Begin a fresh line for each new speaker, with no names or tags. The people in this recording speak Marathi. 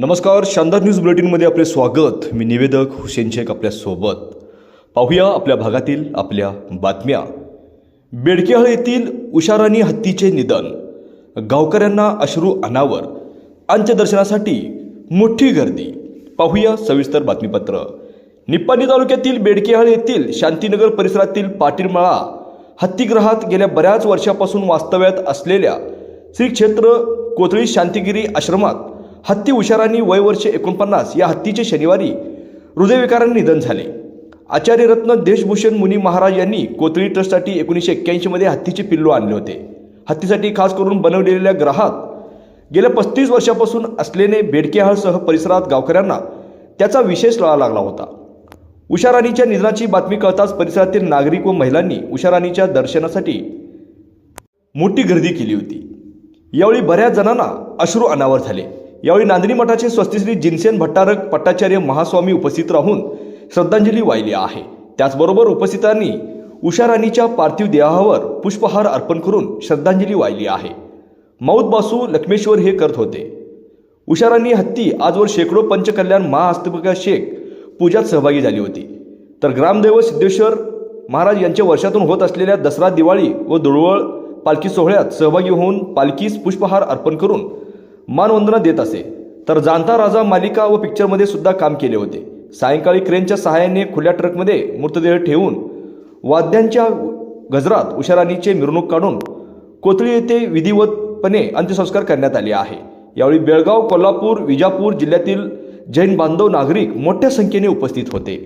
नमस्कार शानदार न्यूज बुलेटिनमध्ये आपले स्वागत. मी निवेदक हुसेन शेख आपल्यासोबत. पाहूया आपल्या भागातील आपल्या बातम्या. बेडकेहळ येथील उशारानी हत्तीचे निधन. गावकऱ्यांना अश्रू अनावर. अंत्यदर्शनासाठी मोठी गर्दी. पाहूया सविस्तर बातमीपत्र. निप्पाणी तालुक्यातील बेडकेहळ येथील शांतीनगर परिसरातील पाटीलमाळा हत्तीग्रहात गेल्या बऱ्याच वर्षापासून वास्तव्यात असलेल्या श्री क्षेत्र कोथळी शांतिगिरी आश्रमात हत्ती उशारांनी वयवर्ष एकोणपन्नास या हत्तीचे शनिवारी हृदयविकाराने निधन झाले. आचार्य रत्न देशभूषण मुनी महाराज यांनी कोथळी ट्रस्टसाठी एकोणीसशे एक्क्याऐंशीमध्ये हत्तीचे पिल्लू आणले होते. हत्तीसाठी खास करून बनवलेल्या ग्रहात गेल्या पस्तीस वर्षापासून असलेले बेडकेहाळसह परिसरात गावकऱ्यांना त्याचा विशेष लळा लागला होता. उषाराणीच्या निधनाची बातमी कळताच परिसरातील नागरिक व महिलांनी उषाराणीच्या दर्शनासाठी मोठी गर्दी केली होती. यावेळी बऱ्याच जणांना अश्रू अनावर झाले. यावेळी नांदणी मठाचे स्वस्तिश्री जिनसेन भट्टारक पट्टाचार्य महास्वामी उपस्थित राहून श्रद्धांजली वाहिली आहे. त्याचबरोबर उपस्थितांनी उषाराणीच्या पार्थिव देहावर पुष्पहार अर्पण करून श्रद्धांजली वाहिली आहे. मौत बासू लक्ष्मेश्वर हे करत होते. उषारांनी हत्ती आजवर शेकडो पंचकल्याण महाहस्तपिका शेख पूजात सहभागी झाली होती. तर ग्रामदैव सिद्धेश्वर महाराज यांच्या वर्षातून होत असलेल्या दसरा दिवाळी व दुळवळ पालखी सोहळ्यात सहभागी होऊन पालखीस पुष्पहार अर्पण करून मानवंदना देत असे. तर जाणता राजा मालिका व पिक्चरमध्ये सुद्धा काम केले होते. सायंकाळी क्रेनच्या सहाय्याने खुल्या ट्रकमध्ये मृतदेह ठेवून वाद्यांच्या गजरात उशारानीचे मिरवणूक काढून कोथळी येथे विधिवतपणे अंत्यसंस्कार करण्यात आले आहे. यावेळी बेळगाव कोल्हापूर विजापूर जिल्ह्यातील जैन बांधव नागरिक मोठ्या संख्येने उपस्थित होते.